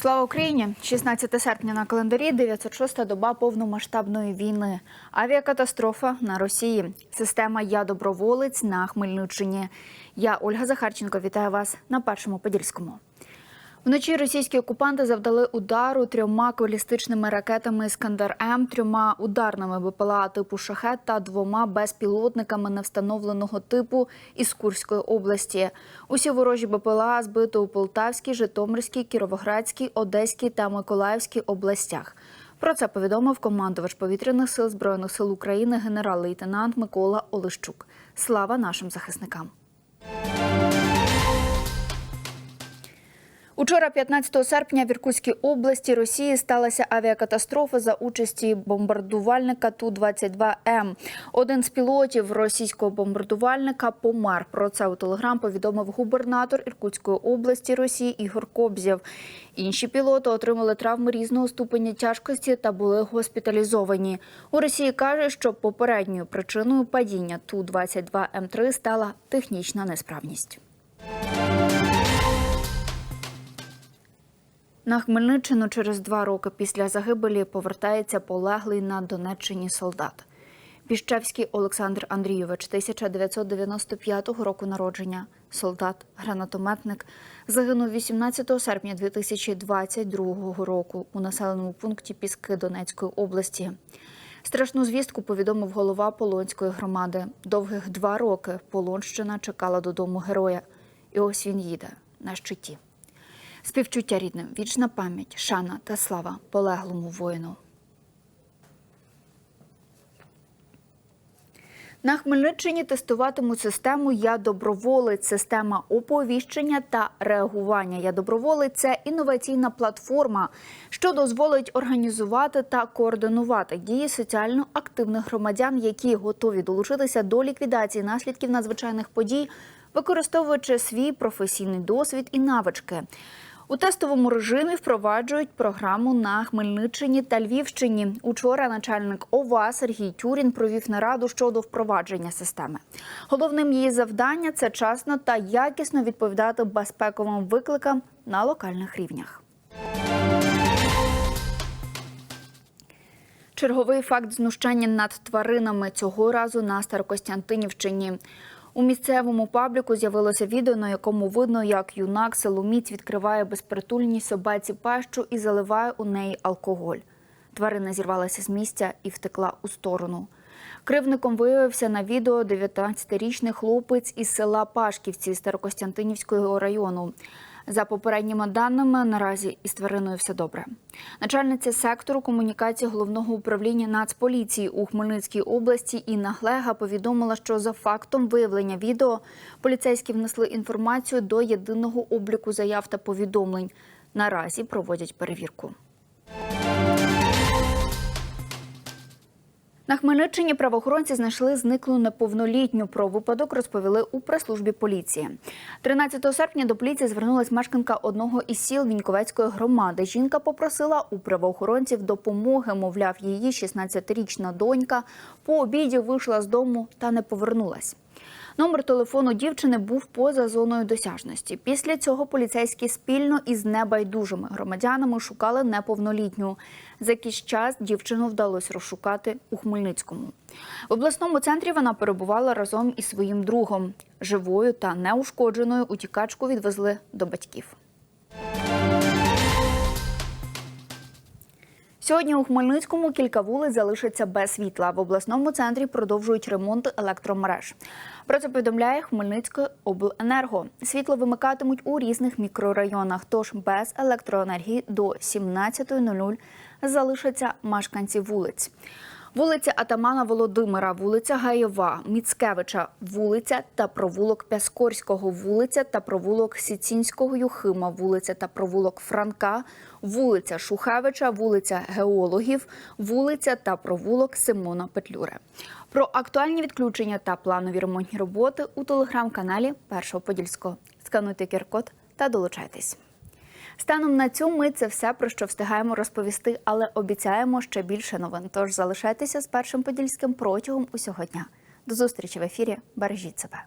Слава Україні! 16 серпня на календарі, 906-та доба повномасштабної війни. Авіакатастрофа на Росії. Система Я доброволець на Хмельниччині. Я Ольга Захарченко. Вітаю вас на першому подільському. Вночі російські окупанти завдали удару трьома балістичними ракетами Іскандер М, трьома ударними БПЛА типу Шахет та двома безпілотниками невстановленого типу із Курської області. Усі ворожі БПЛА збито у Полтавській, Житомирській, Кіровоградській, Одеській та Миколаївській областях. Про це повідомив командувач повітряних сил збройних сил України генерал-лейтенант Микола Олещук. Слава нашим захисникам! Учора, 15 серпня, в Іркутській області Росії сталася авіакатастрофа за участі бомбардувальника Ту-22М. Один з пілотів російського бомбардувальника помер. Про це у телеграм повідомив губернатор Іркутської області Росії Ігор Кобзєв. Інші пілоти отримали травми різного ступеня тяжкості та були госпіталізовані. У Росії каже, що попередньою причиною падіння Ту-22М3 стала технічна несправність. На Хмельниччину через два роки після загибелі повертається полеглий на Донеччині солдат. Піщевський Олександр Андрійович, 1995 року народження, солдат, гранатометник, загинув 18 серпня 2022 року у населеному пункті Піски Донецької області. Страшну звістку повідомив голова Полонської громади. Довгих два роки Полонщина чекала додому героя. І ось він їде на щиті. Співчуття рідним, вічна пам'ять, шана та слава полеглому воїну. На Хмельниччині тестуватимуть систему Я доброволець. Система оповіщення та реагування. Я доброволець це інноваційна платформа, що дозволить організувати та координувати дії соціально активних громадян, які готові долучитися до ліквідації наслідків надзвичайних подій, використовуючи свій професійний досвід і навички. У тестовому режимі впроваджують програму на Хмельниччині та Львівщині. Учора начальник ОВА Сергій Тюрін провів нараду щодо впровадження системи. Головним її завдання це часно та якісно відповідати безпековим викликам на локальних рівнях. Черговий факт знущання над тваринами цього разу на Старокостянтинівщині. У місцевому пабліку з'явилося відео, на якому видно, як юнак силоміць відкриває безпритульній собаці пащу і заливає у неї алкоголь. Тварина зірвалася з місця і втекла у сторону. Кривником виявився на відео 19-річний хлопець із села Пашківці Старокостянтинівського району. За попередніми даними, наразі із твариною все добре. Начальниця сектору комунікації головного управління Нацполіції у Хмельницькій області Інна Глега повідомила, що за фактом виявлення відео поліцейські внесли інформацію до єдиного обліку заяв та повідомлень. Наразі проводять перевірку. На Хмельниччині правоохоронці знайшли зниклу неповнолітню. Про випадок розповіли у прес-службі поліції. 13 серпня до поліції звернулась мешканка одного із сіл Віньковецької громади. Жінка попросила у правоохоронців допомоги. Мовляв, її 16-річна донька по обіді вийшла з дому та не повернулась. Номер телефону дівчини був поза зоною досяжності. Після цього поліцейські спільно із небайдужими громадянами шукали неповнолітню. За якийсь час дівчину вдалося розшукати у Хмельницькому. В обласному центрі вона перебувала разом із своїм другом. Живою та неушкодженою утікачку відвезли до батьків. Сьогодні у Хмельницькому кілька вулиць залишаться без світла. В обласному центрі продовжують ремонт електромереж. Про це повідомляє Хмельницьке обленерго. Світло вимикатимуть у різних мікрорайонах. Тож без електроенергії до 17.00 залишаться мешканці вулиць. Вулиця Атамана Володимира, вулиця Гаєва, Міцкевича, вулиця та провулок Пяскорського, вулиця та провулок Сіцінського Юхима, вулиця та провулок Франка, вулиця Шухевича, вулиця Геологів, вулиця та провулок Симона Петлюри. Про актуальні відключення та планові ремонтні роботи у телеграм-каналі Першого Подільського. Скануйте QR-код та долучайтесь. Станом на цю мить це все про що встигаємо розповісти, але обіцяємо ще більше новин. Тож залишайтеся з першим подільським протягом усього дня. До зустрічі в ефірі. Бережіть себе.